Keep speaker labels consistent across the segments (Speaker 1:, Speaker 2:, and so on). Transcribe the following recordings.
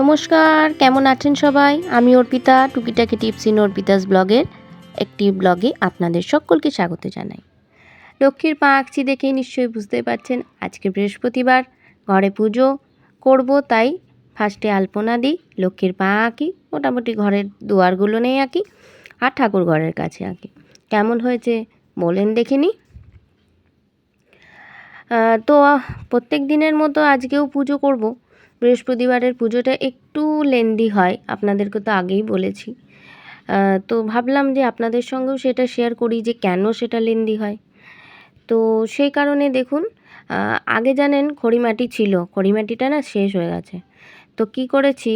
Speaker 1: নমস্কার, কেমন আছেন সবাই? আমি অর্পিতা, টুকিটাকি টিপস ইন অর্পিতাস ব্লগের একটি ব্লগে আপনাদের সকলকে স্বাগত জানাই। লক্ষ্মীর পা আঁকছি দেখেই নিশ্চয়ই বুঝতে পারছেন, আজকে বৃহস্পতিবার, ঘরে পুজো করব, তাই ফার্স্টে আলপনা দিই, লক্ষ্মীর পা আঁকি, মোটামুটি ঘরের দুয়ারগুলো নেই আঁকি, আর ঠাকুর ঘরের কাছে আঁকি। কেমন হয়েছে বলেন দেখিনি তো প্রত্যেক দিনের মতো আজকেও পুজো করব বৃহস্পতিবারের পুজোটা একটু লেন্দি হয়, আপনাদেরকে তো আগেই বলেছি। তো ভাবলাম যে আপনাদের সঙ্গেও সেটা শেয়ার করি যে কেন সেটা লেন্দি হয়। তো সেই কারণে দেখুন আগে জানেন খড়িমাটি ছিল, খড়িমাটিটা না শেষ হয়ে গেছে। তো কি করেছি,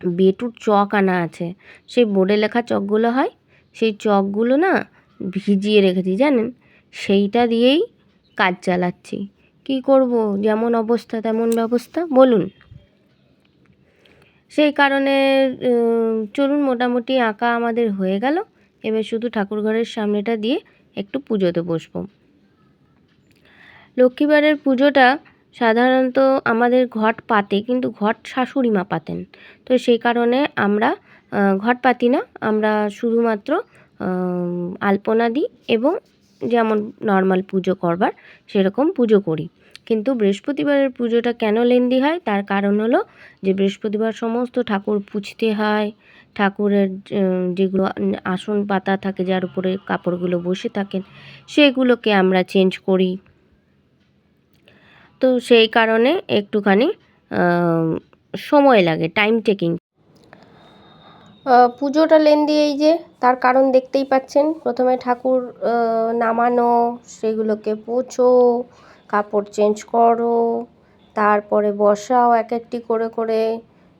Speaker 1: বেটুর চক আনা আছে, সেই বোর্ডে লেখা চকগুলো হয়, সেই চকগুলো না ভিজিয়ে রেখেছি, জানেন? সেইটা দিয়েই কাজ চালাচ্ছি। কি করব? যেমন অবস্থা, তেমন ব্যবস্থা। বলুন। সেই কারণে চলুন, মোটামুটি আঁকা আমাদের হয়ে গেল। এবার শুধু ঠাকুরঘরের সামনেটা দিয়ে একটু পুজোতে বসব। লক্ষ্মীবারের পুজোটা সাধারণত আমাদের ঘট পাতে, কিন্তু ঘট শাশুড়ি মা পাতেন। তো সেই কারণে আমরা ঘট পাতি না, আমরা শুধুমাত্র আলপনা দিই এবং যেমন নর্মাল পুজো করবার, সেরকম পুজো করি। কিন্তু বৃহস্পতিবারের পুজোটা কেন লেন্দি হয়? তার কারণ হলো যে বৃহস্পতিবার সমস্ত ঠাকুর পুছতে হয়। ঠাকুরের যেগুলো আসন পাতা থাকে যার উপরে কাপড়গুলো বসে থাকেন, সেগুলোকে আমরা চেঞ্জ করি। তো সেই কারণে একটুখানি সময় লাগে টাইম টেকিং পুজোটা লেন্দি এই যে, তার কারণ দেখতেই পাচ্ছেন। প্রথমে ঠাকুর নামানো, সেগুলোকে পোছো কাপড় চেঞ্জ করো, তারপরে বসাও এক একটি করে করে।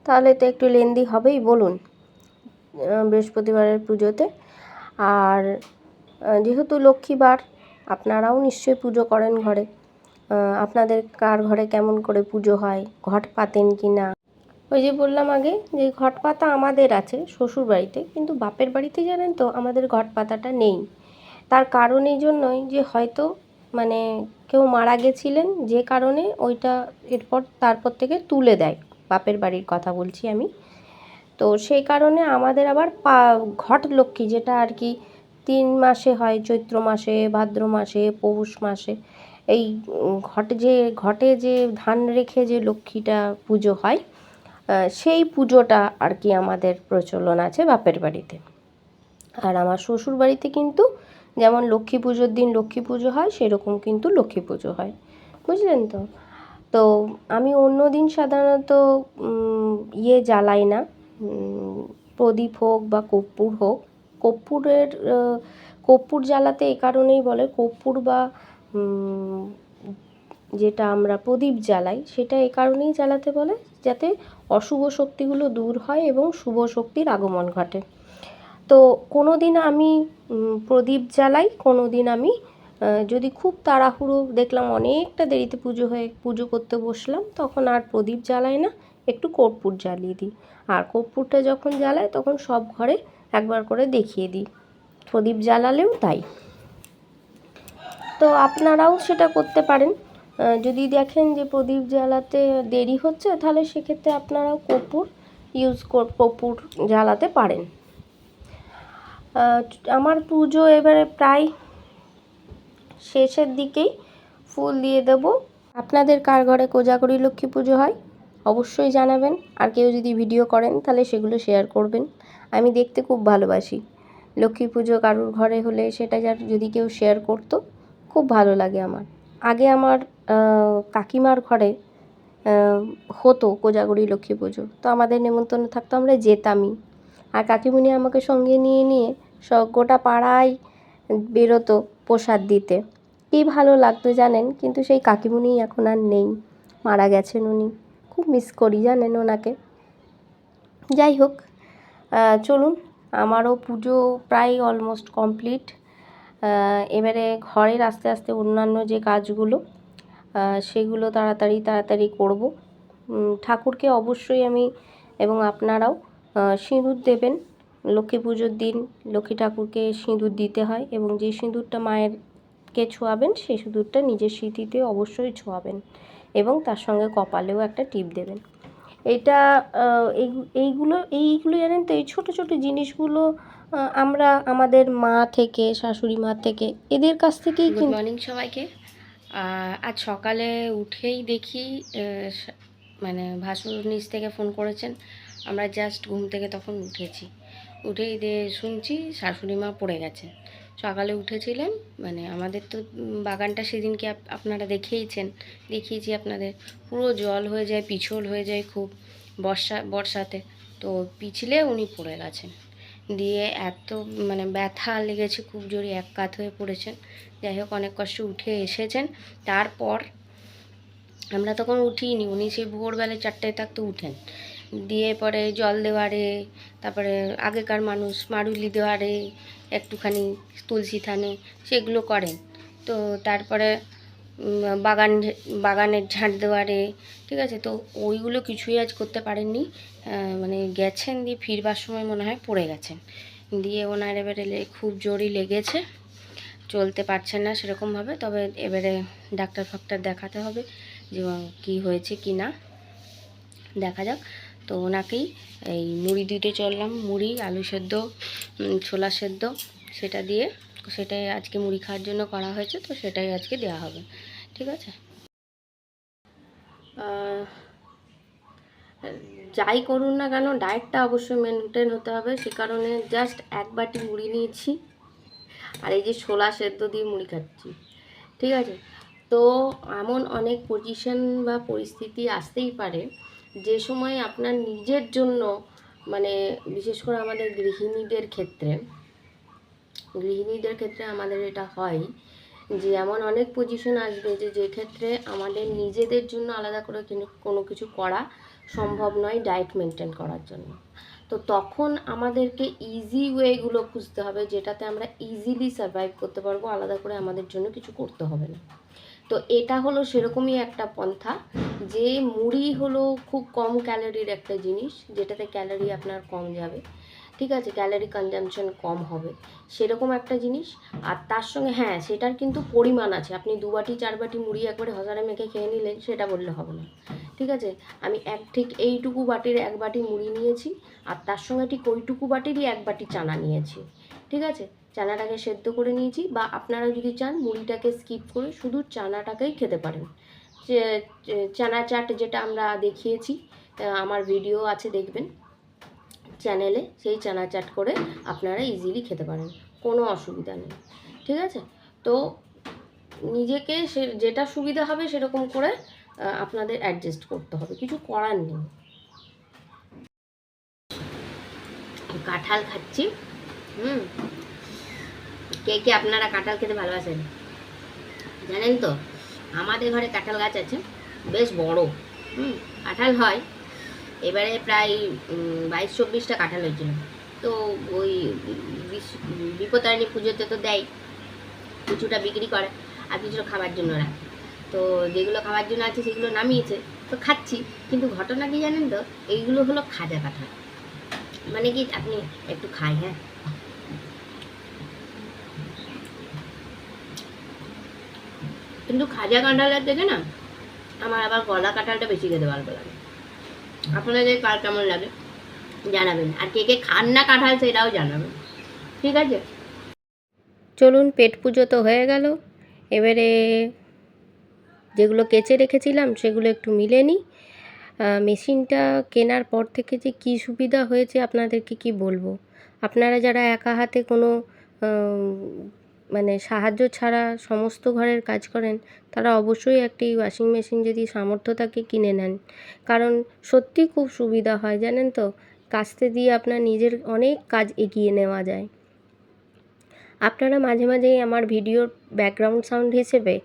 Speaker 1: তাহলে তো একটু লেন্দি হবেই, বলুন বৃহস্পতিবারের পুজোতে। আর যেহেতু লক্ষ্মীবার, আপনারাও নিশ্চয়ই পুজো করেন ঘরে। আপনাদের কার ঘরে কেমন করে পুজো হয়, ঘট পাতেন কি না? ওই যে বললাম আগে, যে ঘট পাতা আমাদের আছে শ্বশুর বাড়িতে কিন্তু বাপের বাড়িতে জানেন তো, আমাদের ঘট পাতাটা নেই। তার কারণ এই জন্যই যে হয়তো মানে কেউ মারা গেছিলেন যে কারণে ওইটা এরপর, তারপর থেকে তুলে দেয়। বাপের বাড়ির কথা বলছি আমি। তো সেই কারণে আমাদের আবার পা, ঘট লক্ষ্মী যেটা আর কি তিন মাসে হয়, চৈত্র মাসে, ভাদ্র মাসে, পৌষ মাসে, এই ঘট যে, ঘটে যে ধান রেখে যে লক্ষ্মীটা পুজো হয় সেই পুজোটা আর কি আমাদের প্রচলন আছে বাপের বাড়িতে। আর আমার শ্বশুর বাড়িতে কিন্তু যেমন লক্ষ্মী পুজোর দিন লক্ষ্মী পুজো হয়, সেরকম কিন্তু লক্ষ্মী পুজো হয়। বুঝলেন তো? তো আমি অন্য দিন সাধারণত ইয়ে জ্বালাই না। প্রদীপ হোক বা কর্পূর হোক। কর্পূরের কর্পূর জ্বালাতে এ কারণেই বলে কর্পূর বা যেটা আমরা প্রদীপ জ্বালাই, সেটা এ কারণেই জ্বালাতে বলে যাতে অশুভ শক্তিগুলো দূর হয় এবং শুভ শক্তির আগমন ঘটে। তো কোনো দিন আমি প্রদীপ জ্বালাই কোনো দিন আমি যদি খুব তাড়াহুড়ো দেখলাম অনেকটা দেরিতে পুজো হয়ে, পুজো করতে বসলাম, তখন আর প্রদীপ জ্বালাই না, একটু কর্পূর জ্বালিয়ে দিই। আর কর্পূরটা যখন জ্বালাই তখন সব ঘরে একবার করে দেখিয়ে দিই। প্রদীপ জ্বালালেও তাই। তো আপনারাও সেটা করতে পারেন। যদি দেখেন যে প্রদীপ জ্বালাতে দেরি হচ্ছে, তাহলে সেক্ষেত্রে আপনারাও কর্পূর ইউজ কর, কর্পূর জ্বালাতে পারেন। আমার পুজো এবারে প্রায় শেষের দিকেই ফুল দিয়ে দেব। আপনাদের কার ঘরে কোজাগরি লক্ষ্মী পুজো হয় অবশ্যই জানাবেন। আর কেউ যদি ভিডিও করেন, তাহলে সেগুলো শেয়ার করবেন। আমি দেখতে খুব ভালোবাসি। লক্ষ্মী পুজো কারুর ঘরে হলে সেটা যার যদি কেউ শেয়ার করতো, খুব ভালো লাগে আমার। আগে আমার কাকিমার ঘরে হতো কোজাগরি লক্ষ্মী পুজো। তো আমাদের নেমন্তন্ন থাকতো, আমরা যেতামই। আর কাকিমুনি আমাকে সঙ্গে নিয়ে নিয়ে সব গোটা পাড়ায় বেরোতো প্রসাদ দিতে। কী ভালো লাগতো জানেন, কিন্তু সেই কাকিমুনি এখন আর নেই, মারা গেছেন উনি। খুব মিস করি জানেন ওনাকে। যাই হোক চলুন, আমারও পুজো প্রায় অলমোস্ট কমপ্লিট এবারে ঘরের আস্তে আস্তে অন্যান্য যে কাজগুলো সেগুলো তাড়াতাড়ি তাড়াতাড়ি করব। ঠাকুরকে অবশ্যই আমি এবং আপনারাও সিঁদুর দেবেন। লক্ষ্মী পুজোর দিন লক্ষ্মী ঠাকুরকে সিঁদুর দিতে হয় এবং যে সিঁদুরটা মায়েরকে ছোঁয়াবেন সেই সিঁদুরটা নিজের স্মৃতিতে অবশ্যই ছোঁয়াবেন এবং তার সঙ্গে কপালেও একটা টিপ দেবেন। এটা এই- এইগুলো এইগুলো জানেন তো এই ছোটো ছোটো জিনিসগুলো আমরা আমাদের মা থেকে শাশুড়ি মা থেকে এদের কাছ থেকেই
Speaker 2: গুড মর্নিং সবাইকে। আজ সকালে উঠেই দেখি মানে ভাসুর নিচ থেকে ফোন করেছেন। আমরা জাস্ট ঘুম থেকে তখন উঠেছি। উঠেই শুনছি শাশুড়ি মা পড়ে গেছেন। সকালে উঠেছিলেন মানে আমাদের তো বাগানটা সেদিনকে আপনারা দেখেইছেন দেখিয়েছি আপনাদের। পুরো জল হয়ে যায়, পিছল হয়ে যায় খুব বর্ষা, বর্ষাতে। তো পিছলে উনি পড়ে গেছেন। দিয়ে এত মানে ব্যথা লেগেছে, খুব জোরে এক কাত হয়ে পড়েছেন। যাই হোক, অনেক কষ্ট উঠে এসেছেন। তারপর আমরা তখন উঠিনি। উনি সেই ভোরবেলায় চারটায় থাকতে উঠেন। দিয়ে পরে জল দেওয়ারে, তারপরে আগেকার মানুষ মারুলি দেওয়ারে, একটুখানি তুলসী থানে সেগুলো করেন। তো তারপরে বাগান, বাগানের ঝাঁট দেওয়ারে, ঠিক আছে? তো ওইগুলো কিছুই আজ করতে পারেননি। মানে গেছেন দিয়ে ফিরবার সময় মনে হয় পড়ে গেছেন। দিয়ে ওনার এবারে খুব জোরই লেগেছে। চলতে পারছেন না সেরকমভাবে, তবে এবারে ডাক্তার ফাক্তার দেখাতে হবে যে, কি হয়েছে কি না। দেখা যাক। তো ওনাকেই এই মুড়ি দিতে চললাম। মুড়ি, আলু সেদ্ধ ছোলা সেদ্ধ, সেটা দিয়ে সেটাই আজকে মুড়ি খাওয়ার জন্য করা হয়েছে, তো সেটাই আজকে দেওয়া হবে। ঠিক আছে? যাই করুন না কেন, ডায়েটটা অবশ্যই মেনটেন হতে হবে। সে কারণে জাস্ট এক বাটি মুড়ি নিয়েছি। আর এই যে ছোলা সেদ্ধ দিয়ে মুড়ি খাচ্ছি। ঠিক আছে? তো এমন অনেক পজিশন বা পরিস্থিতি আসতেই পারে যে সময় আপনার নিজের জন্য মানে বিশেষ করে আমাদের গৃহিণীদের ক্ষেত্রে গৃহিণীদের ক্ষেত্রে আমাদের এটা হয় যে এমন অনেক পজিশন আসবে যে যে ক্ষেত্রে আমাদের নিজেদের জন্য আলাদা করে কিনো- কিছু করা সম্ভব নয় ডায়েট মেনটেন করার জন্য। তো তখন আমাদেরকে ইজি ওয়েগুলো খুঁজতে হবে যেটাতে আমরা ইজিলি সার্ভাইভ করতে পারব, আলাদা করে আমাদের জন্য কিছু করতে হবে না। তো এটা হলো সেরকমই একটা পন্থা, যে মুড়ি হলো খুব কম ক্যালোরির একটা জিনিস, যেটাতে ক্যালোরি আপনার কম যাবে, ঠিক আছে? ক্যালোরি কনজামশন কম হবে, সেরকম একটা জিনিস। আর তার সঙ্গে হ্যাঁ সেটার কিন্তু পরিমাণ আছে। আপনি দু বাটি, চার বাটি মুড়ি একবারে হজারে মেখে খেয়ে নিলেন, সেটা বললে হবে না, ঠিক আছে? আমি এক, ঠিক এইটুকু বাটির এক বাটি মুড়ি নিয়েছি, আর তার সঙ্গে ঠিক ওইটুকু বাটিরই এক বাটি চানা নিয়েছি, ঠিক আছে? চানাটাকে সেদ্ধ করে নিয়েছি বা আপনারা যদি চান মুড়িটাকে স্কিপ করে শুধু চানাটাকেই খেতে পারেন। চানা চাট যেটা আমরা দেখিয়েছি আমার ভিডিও আছে দেখবেন। চ্যানেলে সেই চানা চাট করে আপনারা ইজিলি খেতে পারেন, কোনো অসুবিধা নেই, ঠিক আছে? তো নিজেকে সে, যেটা সুবিধা হবে সেরকম করে আপনাদের অ্যাডজাস্ট করতে হবে, কিছু করার নেই। কাঁঠাল খাচ্ছি, হুম? কে কে আপনারা কাঁঠাল খেতে ভালোবাসেন? জানেন তো, আমাদের ঘরে কাঁঠাল গাছ আছে, বেশ বড়, হুম, কাঁঠাল হয়। এবারে প্রায় বাইশ চব্বিশটা কাঁঠাল হয়েছিল। তো ওই বিপত্তারিণী পুজোতে তো দেয়, কিছুটা বিক্রি করে আর কিছুটা খাবার জন্য রাখে। তো যেগুলো খাবার জন্য আছে, সেগুলো নামিয়েছে, তো খাচ্ছি। কিন্তু ঘটনা কি জানেন তো, এইগুলো হলো খাজা কাঁঠাল। মানে কি, আপনি একটু খাই হ্যাঁ? কিন্তু খাজা কাঁঠালের থেকে না, আমার আবার গলা কাঁঠালটা বেশি খেতে ভালো লাগে। আপনাদের কার কেমন লাগে? জানাবেন। আর কে কে খান না কাঁঠাল সেটাও জানাবেন। ঠিক আছে?
Speaker 1: চলুন, পেট পুজো তো হয়ে গেল। এবারে যেগুলো কেচে রেখেছিলাম, সেগুলো একটু মিলে নিই। মেশিনটা কেনার পর থেকে যে কী সুবিধা হয়েছে, আপনাদেরকে কি বলব? আপনারা যারা একা হাতে কোনো মানে সাহায্য ছাড়া সমস্ত ঘরের কাজ করেন, তারা অবশ্যই একটি ওয়াশিং মেশিন যদি সামর্থ্য থাকে কিনে নেন। কারণ সত্যি খুব সুবিধা হয়, জানেন তো? কাস্তে দিয়ে আপনার নিজের অনেক কাজ এগিয়ে নেওয়া যায়। আপনারা মাঝে মাঝেই আমার ভিডিওর ব্যাকগ্রাউন্ড সাউন্ড হিসেবে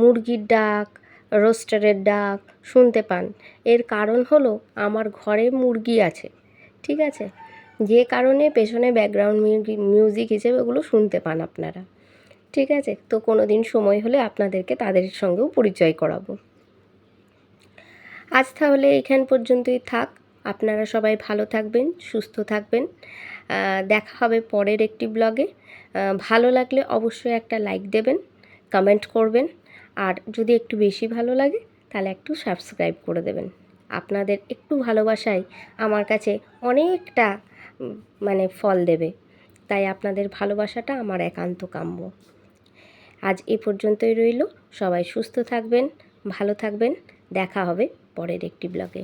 Speaker 1: মুরগির ডাক রোস্টারের ডাক শুনতে পান। এর কারণ হলো, আমার ঘরে মুরগি আছে, ঠিক আছে? যে কারণে পেছনে ব্যাকগ্রাউন্ড মিউজিক হিসেবে ওগুলো শুনতে পান আপনারা। ঠিক আছে? তো কোনো দিন সময় হলে আপনাদেরকে তাদের সঙ্গেও পরিচয় করাবো। আজ তাহলে এখান পর্যন্তই থাক। আপনারা সবাই ভালো থাকবেন, সুস্থ থাকবেন। দেখা হবে পরের একটি ব্লগে ভালো লাগলে অবশ্যই একটা লাইক দেবেন কমেন্ট করবেন। আর যদি একটু বেশি ভালো লাগে, তাহলে একটু সাবস্ক্রাইব করে দেবেন। আপনাদের একটু ভালোবাসাই আমার কাছে অনেকটা মানে ফল দেবে। তাই আপনাদের ভালোবাসাটা আমার একান্ত কাম্য। আজ এ পর্যন্তই রইল। সবাই সুস্থ থাকবেন, ভালো থাকবেন। দেখা হবে পরের একটি ব্লগে